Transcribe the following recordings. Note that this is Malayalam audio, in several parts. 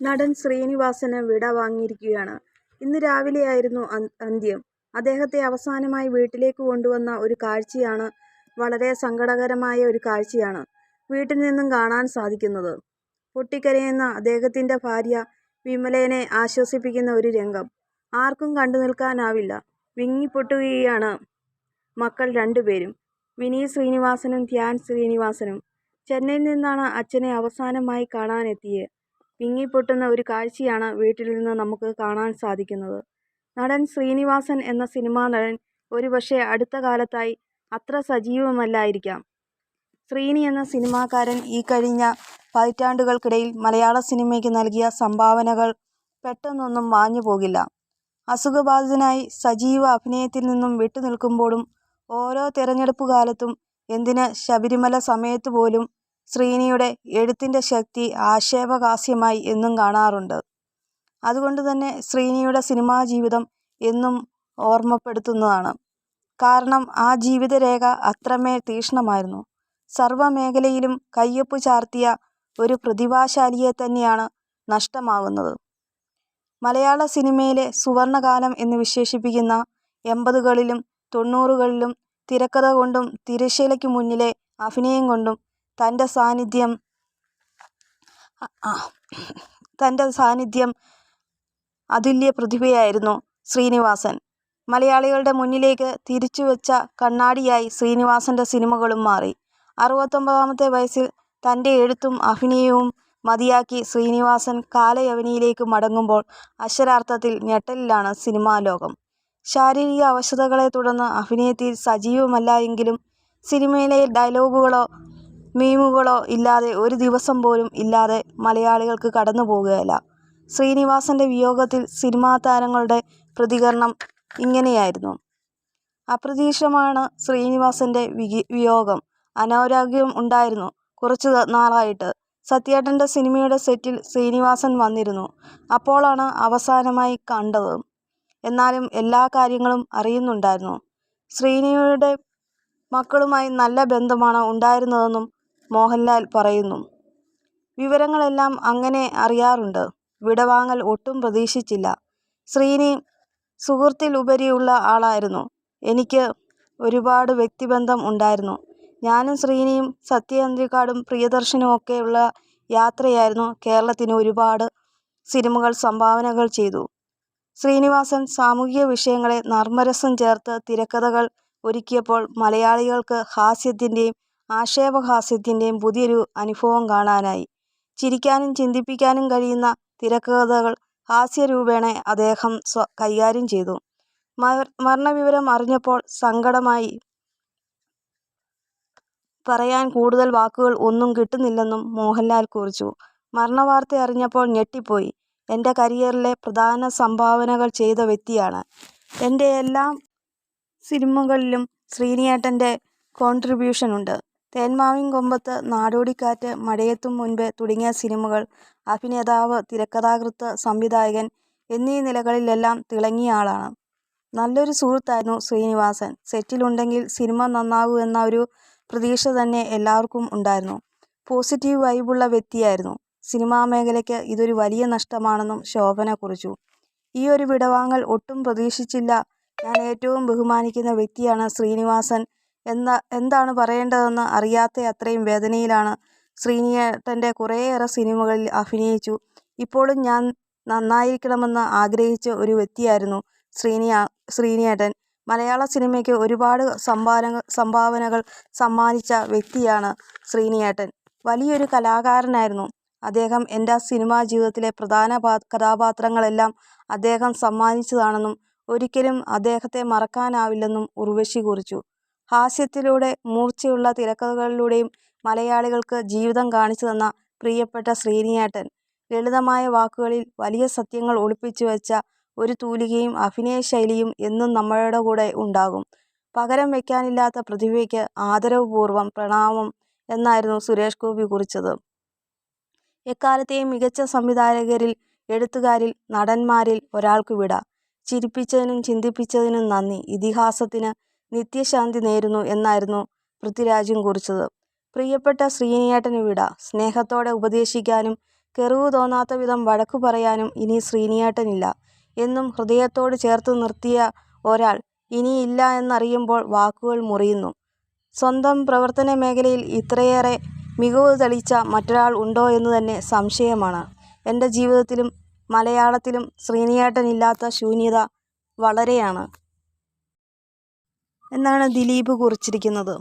നടൻ ശ്രീനിവാസന് വിട വാങ്ങിയിരിക്കുകയാണ്. ഇന്ന് രാവിലെയായിരുന്നു അന്ത്യം. അദ്ദേഹത്തെ അവസാനമായി വീട്ടിലേക്ക് കൊണ്ടുവന്ന ഒരു കാഴ്ചയാണ് വളരെ സങ്കടകരമായ ഒരു കാഴ്ചയാണ് വീട്ടിൽ നിന്നും കാണാൻ സാധിക്കുന്നത്. പൊട്ടിക്കരയുന്ന അദ്ദേഹത്തിന്റെ ഭാര്യ വിമലേനെ ആശ്വസിപ്പിക്കുന്ന ഒരു രംഗം ആർക്കും കണ്ടു നിൽക്കാനാവില്ല വിങ്ങിപ്പൊട്ടുകയാണ് മക്കൾ രണ്ടുപേരും. വിനീത് ശ്രീനിവാസനും ധ്യാൻ ശ്രീനിവാസനും. ചെന്നൈയിൽ നിന്നാണ് അച്ഛനെ അവസാനമായി കാണാനെത്തിയത്. വിങ്ങിപ്പൊട്ടുന്ന ഒരു കാഴ്ചയാണ് വീട്ടിൽ നിന്ന് നമുക്ക് കാണാൻ സാധിക്കുന്നത്. നടൻ ശ്രീനിവാസൻ എന്ന സിനിമാ നടൻ ഒരുപക്ഷെ അടുത്ത കാലത്തായി അത്ര സജീവമല്ലായിരിക്കാം. ശ്രീനി എന്ന സിനിമാക്കാരൻ ഈ കഴിഞ്ഞ പതിറ്റാണ്ടുകൾക്കിടയിൽ മലയാള സിനിമയ്ക്ക് നൽകിയ സംഭാവനകൾ പെട്ടെന്നൊന്നും മാഞ്ഞുപോകില്ല. അസുഖബാധിതനായി സജീവ അഭിനയത്തിൽ നിന്നും വിട്ടുനിൽക്കുമ്പോഴും ഓരോ തെരഞ്ഞെടുപ്പുകാലത്തും എന്തിന് ശബരിമല സമയത്തുപോലും ശ്രീനിയുടെ എഴുത്തിന്റെ ശക്തി ആക്ഷേപഹാസ്യമായി എന്നും കാണാറുണ്ട്. അതുകൊണ്ട് തന്നെ ശ്രീനിയുടെ സിനിമാ ജീവിതം എന്നും ഓർമ്മപ്പെടുത്തുന്നതാണ്. കാരണം ആ ജീവിതരേഖ അത്രമേ തീക്ഷ്ണമായിരുന്നു. സർവമേഖലയിലും കയ്യൊപ്പ് ചാർത്തിയ ഒരു പ്രതിഭാശാലിയെ തന്നെയാണ് നഷ്ടമാകുന്നത്. മലയാള സിനിമയിലെ സുവർണകാലം എന്ന് വിശേഷിപ്പിക്കുന്ന എൺപതുകളിലും തൊണ്ണൂറുകളിലും തിരക്കഥ കൊണ്ടും തിരശീലയ്ക്ക് മുന്നിലെ അഭിനയം കൊണ്ടും തന്റെ സാന്നിധ്യം തന്റെ സാന്നിധ്യം അതുല്യ പ്രതിഭയായിരുന്നു ശ്രീനിവാസൻ. മലയാളികളുടെ മുന്നിലേക്ക് തിരിച്ചു വെച്ച കണ്ണാടിയായി ശ്രീനിവാസന്റെ സിനിമകളും മാറി. അറുപത്തൊമ്പതാമത്തെ വയസ്സിൽ തന്റെ എഴുത്തും അഭിനയവും മതിയാക്കി ശ്രീനിവാസൻ കാലയവനിയിലേക്ക് മടങ്ങുമ്പോൾ അക്ഷരാർത്ഥത്തിൽ ഞെട്ടലിലാണ് സിനിമാ ലോകം ശാരീരിക അവശതകളെ തുടർന്ന് അഭിനയത്തിൽ സജീവമല്ല എങ്കിലും സിനിമയിലെ ഡയലോഗുകളോ മീമുകളോ ഇല്ലാതെ ഒരു ദിവസം പോലും ഇല്ലാതെ മലയാളികൾക്ക് കടന്നു പോകുകയല്ല ശ്രീനിവാസന്റെ വിയോഗത്തിൽ സിനിമാ താരങ്ങളുടെ പ്രതികരണം ഇങ്ങനെയായിരുന്നു. അപ്രതീക്ഷിതമാണ് ശ്രീനിവാസന്റെ വിയോഗം. അനാരോഗ്യം ഉണ്ടായിരുന്നു കുറച്ചു നാളായിട്ട്. സത്യേട്ടന്റെ സിനിമയുടെ സെറ്റിൽ ശ്രീനിവാസൻ വന്നിരുന്നു. അപ്പോളാണ് അവസാനമായി കണ്ടത്. എന്നാലും എല്ലാ കാര്യങ്ങളും അറിയുന്നുണ്ടായിരുന്നു. ശ്രീനിയുടെ മക്കളുമായി നല്ല ബന്ധമാണ് ഉണ്ടായിരുന്നതെന്നും മോഹൻലാൽ പറയുന്നു. വിവരങ്ങളെല്ലാം അങ്ങനെ അറിയാറുണ്ട്. വിടവാങ്ങൽ ഒട്ടും പ്രതീക്ഷിച്ചില്ല. ശ്രീനി സുഹൃത്തിൽ ഉപരിയുള്ള ആളായിരുന്നു. എനിക്ക് ഒരുപാട് വ്യക്തിബന്ധം ഉണ്ടായിരുന്നു. ഞാനും ശ്രീനിയും സത്യചന്ദ്രിക്കാടും പ്രിയദർശനും ഒക്കെയുള്ള യാത്രയായിരുന്നു. കേരളത്തിന് ഒരുപാട് സിനിമകൾ സംഭാവനകൾ ചെയ്തു. ശ്രീനിവാസൻ സാമൂഹിക വിഷയങ്ങളെ നർമ്മരസം ചേർത്ത് തിരക്കഥകൾ ഒരുക്കിയപ്പോൾ മലയാളികൾക്ക് ഹാസ്യത്തിന്റെയും ആക്ഷേപഹാസ്യത്തിന്റെയും പുതിയൊരു അനുഭവം കാണാനായി. ചിരിക്കാനും ചിന്തിപ്പിക്കാനും കഴിയുന്ന തിരക്കഥകൾ ഹാസ്യരൂപേണ അദ്ദേഹം കൈകാര്യം ചെയ്തു. മരണവിവരം അറിഞ്ഞപ്പോൾ സങ്കടമായി. പറയാൻ കൂടുതൽ വാക്കുകൾ ഒന്നും കിട്ടുന്നില്ലെന്നും മോഹൻലാൽ കുറിച്ചു. മരണവാർത്തയറിഞ്ഞപ്പോൾ ഞെട്ടിപ്പോയി. എന്റെ കരിയറിലെ പ്രധാന സംഭാവനകൾ ചെയ്ത വ്യക്തിയാണ്. എന്റെ എല്ലാ സിനിമകളിലും ശ്രീനിയേട്ടന്റെ കോൺട്രിബ്യൂഷൻ ഉണ്ട്. തേന്മാവിൻ കൊമ്പത്ത്, നാടോടിക്കാറ്റ്, മഴയെത്തും മുൻപേ തുടങ്ങിയ സിനിമകൾ അഭിനേതാവ്, തിരക്കഥാകൃത്ത്, സംവിധായകൻ എന്നീ നിലകളിലെല്ലാം തിളങ്ങിയ ആളാണ്. നല്ലൊരു സുഹൃത്തായിരുന്നു ശ്രീനിവാസൻ. സെറ്റിലുണ്ടെങ്കിൽ സിനിമ നന്നാകൂ എന്ന ഒരു പ്രതീക്ഷ തന്നെ എല്ലാവർക്കും ഉണ്ടായിരുന്നു. പോസിറ്റീവ് വൈബുള്ള വ്യക്തിയായിരുന്നു. സിനിമാ മേഖലയ്ക്ക് ഇതൊരു വലിയ നഷ്ടമാണെന്നും ശോഭന കുറിച്ചു. ഈ ഒരു വിടവാങ്ങൽ ഒട്ടും പ്രതീക്ഷിച്ചില്ല ഞാൻ ഏറ്റവും ബഹുമാനിക്കുന്ന വ്യക്തിയാണ് ശ്രീനിവാസൻ. എന്താണ് പറയേണ്ടതെന്ന് അറിയാത്ത അത്രയും വേദനയിലാണ്. ശ്രീനിയേട്ടന്റെ കുറേയേറെ സിനിമകളിൽ അഭിനയിച്ചു. ഇപ്പോഴും ഞാൻ നന്നായിരിക്കണമെന്ന് ആഗ്രഹിച്ച ഒരു വ്യക്തിയായിരുന്നു ശ്രീനിയ ശ്രീനിയേട്ടൻ. മലയാള സിനിമയ്ക്ക് ഒരുപാട് സംഭാവന സംഭാവനകൾ സമ്മാനിച്ച വ്യക്തിയാണ് ശ്രീനിയേട്ടൻ. വലിയൊരു കലാകാരനായിരുന്നു അദ്ദേഹം. എന്റെ സിനിമാ ജീവിതത്തിലെ പ്രധാന കഥാപാത്രങ്ങളെല്ലാം അദ്ദേഹം സമ്മാനിച്ചതാണെന്നും ഒരിക്കലും അദ്ദേഹത്തെ മറക്കാനാവില്ലെന്നും ഉർവശി കുറിച്ചു. ഹാസ്യത്തിലൂടെയും മൂർച്ചയുള്ള തിരക്കഥകളിലൂടെയും മലയാളികൾക്ക് ജീവിതം കാണിച്ചു തന്ന പ്രിയപ്പെട്ട ശ്രീനിയേട്ടൻ. ലളിതമായ വാക്കുകളിൽ വലിയ സത്യങ്ങൾ ഒളിപ്പിച്ചു വെച്ച ഒരു തൂലികയും അഭിനയ ശൈലിയും എന്നും നമ്മളുടെ കൂടെ ഉണ്ടാകും. പകരം വയ്ക്കാനില്ലാത്ത പ്രതിഭയ്ക്ക് ആദരവപൂർവം പ്രണാമം എന്നായിരുന്നു സുരേഷ് ഗോപി കുറിച്ചത്. എക്കാലത്തെയും മികച്ച സംവിധായകരിൽ, എഴുത്തുകാരിൽ, നടന്മാരിൽ ഒരാൾക്ക് വിട. ചിരിപ്പിച്ചതിനും ചിന്തിപ്പിച്ചതിനും നന്ദി. ഇതിഹാസത്തിന് നിത്യശാന്തി നേരുന്നു എന്നായിരുന്നു പൃഥ്വിരാജും കുറിച്ചത്. പ്രിയപ്പെട്ട ശ്രീനിയേട്ടന് വിട. സ്നേഹത്തോടെ ഉപദേശിക്കാനും കെറിവ് തോന്നാത്ത വിധം വഴക്കു പറയാനും ഇനി ശ്രീനിയേട്ടനില്ല എന്നും ഹൃദയത്തോട് ചേർത്ത് നിർത്തിയ ഒരാൾ ഇനിയില്ല എന്നറിയുമ്പോൾ വാക്കുകൾ മുറിയുന്നു. സ്വന്തം പ്രവർത്തന മേഖലയിൽ ഇത്രയേറെ മികവ് തെളിയിച്ച മറ്റൊരാൾ ഉണ്ടോ എന്ന് തന്നെ സംശയമാണ്. എന്റെ ജീവിതത്തിലും മലയാളത്തിലും ശ്രീനിയേട്ടനില്ലാത്ത ശൂന്യത വളരെയാണ്. എന്നാണ് ദിലീപ് കുറിച്ചിരിക്കുന്നത്.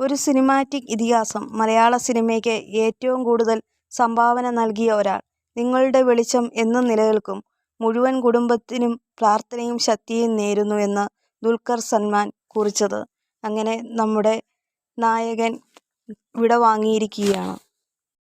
ഒരു സിനിമാറ്റിക് ഇതിഹാസം. മലയാള സിനിമയ്ക്ക് ഏറ്റവും കൂടുതൽ സംഭാവന നൽകിയ ഒരാൾ. നിങ്ങളുടെ വെളിച്ചം എന്നും നിലനിൽക്കും. മുഴുവൻ കുടുംബത്തിനും പ്രാർത്ഥനയും ശക്തിയും നേരുന്നു എന്ന് ദുൽഖർ സൽമാൻ കുറിച്ചത്. അങ്ങനെ നമ്മുടെ നായകൻ വിടവാങ്ങിയിരിക്കുകയാണ്.